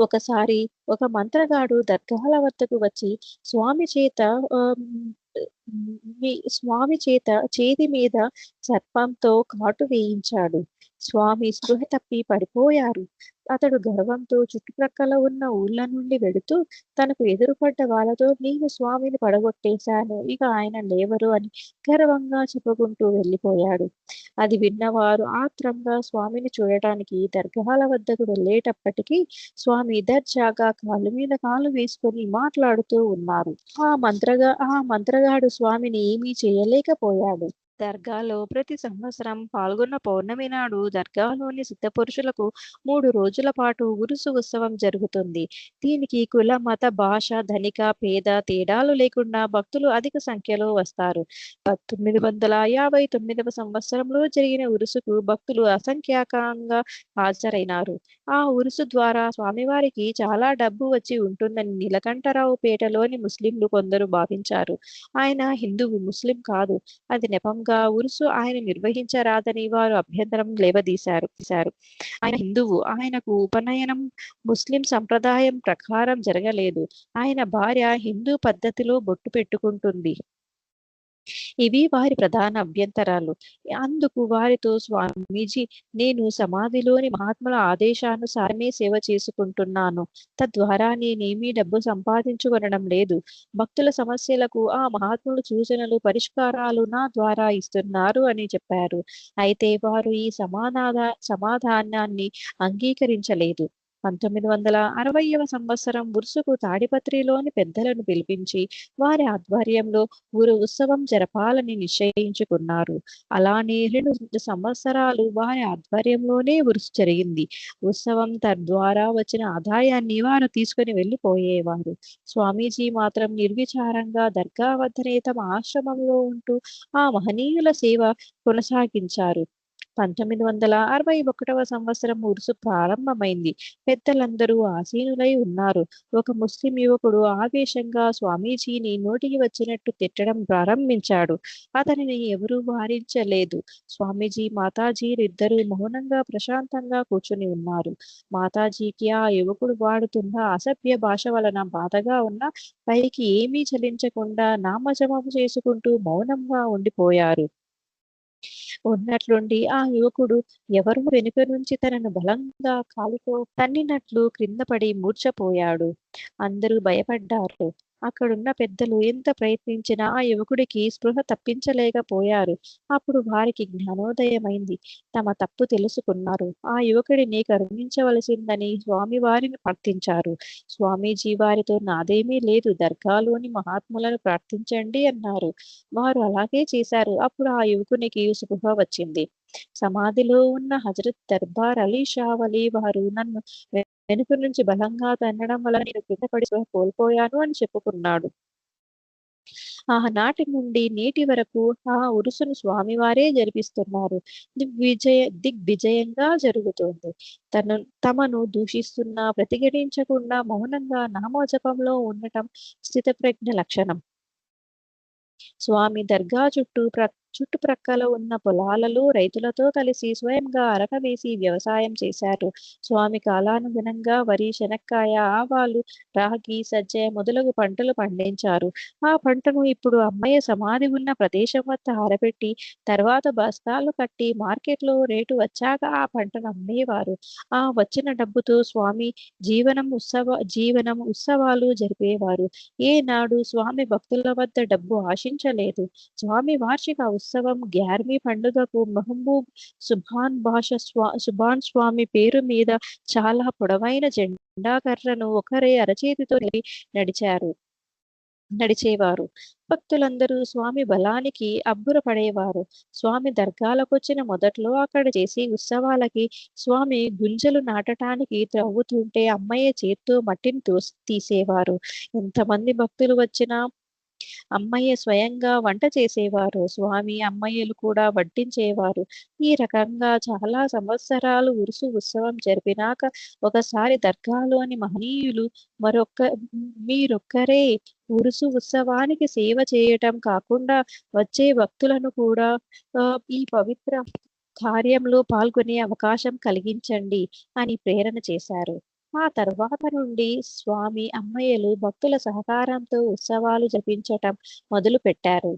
ఒకసారి ఒక మంత్రగాడు దర్గాల వద్దకు వచ్చి స్వామి చేత స్వామి చేత చేతి మీద సర్పంతో కాటు వేయించాడు. స్వామి స్పృహ తప్పి పడిపోయారు. అతడు గర్వంతో చుట్టుప్రక్కల ఉన్న ఊళ్ళ నుండి వెడుతూ తనకు ఎదురుపడ్డ వాళ్ళతో నేను స్వామిని పడగొట్టేశాను. ఇక ఆయన లేవరు అని గర్వంగా చెప్పుకుంటూ వెళ్ళిపోయాడు. అది విన్నవారు ఆత్రంగా స్వామిని చూడటానికి దర్గాల వద్దకు వెళ్ళేటప్పటికీ స్వామి దర్జాగా కాలు మీద కాలు వేసుకొని మాట్లాడుతూ ఉన్నారు. ఆ మంత్రగా ఆ మంత్రగాడు స్వామిని ఏమీ చేయలేకపోయాడు. దర్గాలో ప్రతి సంవత్సరం పాల్గొన్న పౌర్ణమి నాడు దర్గాలోని సిద్ధపురుషులకు మూడు రోజుల పాటు ఉరుసు ఉత్సవం జరుగుతుంది. దీనికి కుల, మత, భాష, ధనిక, పేద తేడాలు లేకుండా భక్తులు అధిక సంఖ్యలో వస్తారు. పంతొమ్మిది వందల యాభై తొమ్మిదవ సంవత్సరంలో జరిగిన ఉరుసుకు భక్తులు అసంఖ్యాకంగా హాజరైనారు. ఆ ఉరుసు ద్వారా స్వామివారికి చాలా డబ్బు వచ్చి ఉంటుందని నీలకంఠరావు పేటలోని ముస్లింలు కొందరు భావించారు. ఆయన హిందువు, ముస్లిం కాదు. అది నెపంగా ఉరుసు ఆయన నిర్వహించరాదని వారు అభ్యంతరం లేవదీశారు. ఆయన హిందువు. ఆయనకు ఉపనయనం ముస్లిం సంప్రదాయం ప్రకారం జరగలేదు. ఆయన భార్య హిందూ పద్ధతిలో బొట్టు పెట్టుకుంటుంది. ఇవి వారి ప్రధాన అభ్యంతరాలు. అందుకు వారితో స్వామీజీ నేను సమాధిలోని మహాత్ముల ఆదేశానుసారమే సేవ చేసుకుంటున్నాను. తద్వారా నేనేమీ డబ్బు సంపాదించుకొనడం లేదు. భక్తుల సమస్యలకు ఆ మహాత్ములు సూచనలు, పరిష్కారాలు నా ద్వారా ఇస్తున్నారు అని చెప్పారు. అయితే వారు ఈ సమానాధ సమాధానాన్ని అంగీకరించలేదు. పంతొమ్మిది వందల అరవైవ సంవత్సరం ఉరుసుకు తాడిపత్రిలోని పెద్దలను పిలిపించి వారి ఆధ్వర్యంలో ఊరు ఉత్సవం జరపాలని నిశ్చయించుకున్నారు. అలానే రెండు సంవత్సరాలు వారి ఆధ్వర్యంలోనే ఉరుసు జరిగింది. ఉత్సవం తద్వారా వచ్చిన ఆదాయాన్ని వారు తీసుకొని వెళ్ళిపోయేవారు. స్వామీజీ మాత్రం నిర్విచారంగా దర్గా వద్దనే తమ ఆశ్రమంలో ఉంటూ ఆ మహనీయుల సేవ కొనసాగించారు. పంతొమ్మిది వందల అరవై ఒకటవ సంవత్సరం ఉరుసు ప్రారంభమైంది. పెద్దలందరూ ఆసీనులై ఉన్నారు. ఒక ముస్లిం యువకుడు ఆవేశంగా స్వామీజీని నోటికి వచ్చినట్టు తిట్టడం ప్రారంభించాడు. అతనిని ఎవరూ వారించలేదు. స్వామీజీ, మాతాజీలిద్దరూ మౌనంగా ప్రశాంతంగా కూర్చుని ఉన్నారు. మాతాజీకి ఆ యువకుడు వాడుతున్న అసభ్య భాష వలన బాధగా ఉన్న పైకి ఏమీ చలించకుండా నామజపం చేసుకుంటూ మౌనంగా ఉండిపోయారు. ఉన్నట్లుండి ఆ యువకుడు ఎవరు వెనుక నుంచి తనను బలంగా కాలితో తన్నినట్లు క్రిందపడి మూర్చపోయాడు అందరూ భయపడ్డారు. అక్కడున్న పెద్దలు ఎంత ప్రయత్నించినా ఆ యువకుడికి స్పృహ తప్పించలేకపోయారు. అప్పుడు వారికి జ్ఞానోదయమైంది. తమ తప్పు తెలుసుకున్నారు. ఆ యువకుడిని కరుణించవలసిందని స్వామివారిని ప్రార్థించారు. స్వామీజీ వారితో నాదేమీ లేదు. దర్గాలోని మహాత్ములను ప్రార్థించండి అన్నారు. వారు అలాగే చేశారు. అప్పుడు ఆ యువకునికి స్పృహ వచ్చింది. సమాధిలో ఉన్న హజరత్ దర్బార్ అలీ షా అలీ వారు నన్ను వెనుక నుంచి బలంగా తన్నడం వలన నేను కిందపడి కోల్పోయాను అని చెప్పుకున్నాడు. ఆనాటి నుండి నేటి వరకు ఆ ఉరుసును స్వామివారే జరిపిస్తున్నారు. దిగ్విజయ దిగ్విజయంగా జరుగుతోంది. తను తమను దూషిస్తున్నా ప్రతిఘటించకుండా మౌనంగా నామోజపంలో ఉండటం స్థితప్రజ్ఞ లక్షణం. స్వామి దర్గా చుట్టూ ప్ర చుట్టుప్రక్కల ఉన్న పొలాలలో రైతులతో కలిసి స్వయంగా అరక వేసి వ్యవసాయం చేశారు. స్వామి కాలానుగుణంగా వరి, శనక్కాయ, ఆవాలు, రాగి, సజ్జ మొదలగు పంటలు పండించారు. ఆ పంటను ఇప్పుడు అమ్మయ్య సమాధి ఉన్న ప్రదేశం వద్ద ఆరబెట్టి తర్వాత బస్తాలు కట్టి మార్కెట్‌లో రేటు వచ్చాక ఆ పంటను అమ్మేవారు. ఆ వచ్చిన డబ్బుతో స్వామి జీవనం ఉత్సవ జీవనం ఉత్సవాలు జరిపేవారు. ఏనాడు స్వామి భక్తుల వద్ద డబ్బు ఆశించలేదు. స్వామి వార్షిక ఉత్సవం గ్యార్మీ పండుగకు మహబూబ్ సుభాన్ భాష స్వా సుభాన్ స్వామి పేరు మీద చాలా పొడవైన జెండా కర్రను ఒకరే అరచేతితో నడిచారు. నడిచేవారు. భక్తులందరూ స్వామి బలానికి అబ్బురపడేవారు. స్వామి దర్గాలకొచ్చిన మొదట్లో అక్కడ చేసి ఉత్సవాలకి స్వామి గుంజలు నాటటానికి త్రవ్వుతుంటే అమ్మయ్య చేత్తో మట్టిని తోసి తీసేవారు. ఎంతమంది భక్తులు వచ్చినా అమ్మయ్య స్వయంగా వంట చేసేవారు. స్వామి, అమ్మయ్యలు కూడా వడ్డించేవారు. ఈ రకంగా చాలా సంవత్సరాలు ఉరుసు ఉత్సవం జరిపినాక ఒకసారి దర్గాలోని మహనీయులు మరొక్క మీరొక్కరే ఉరుసు ఉత్సవానికి సేవ చేయటం కాకుండా వచ్చే భక్తులను కూడా ఈ పవిత్ర కార్యంలో పాల్గొనే అవకాశం కలిగించండి అని ప్రేరణ చేశారు. ఆ తరువాత నుండి స్వామి అమ్మయ్యలు భక్తుల సహకారంతో ఉత్సవాలు జపించటం మొదలుపెట్టారు.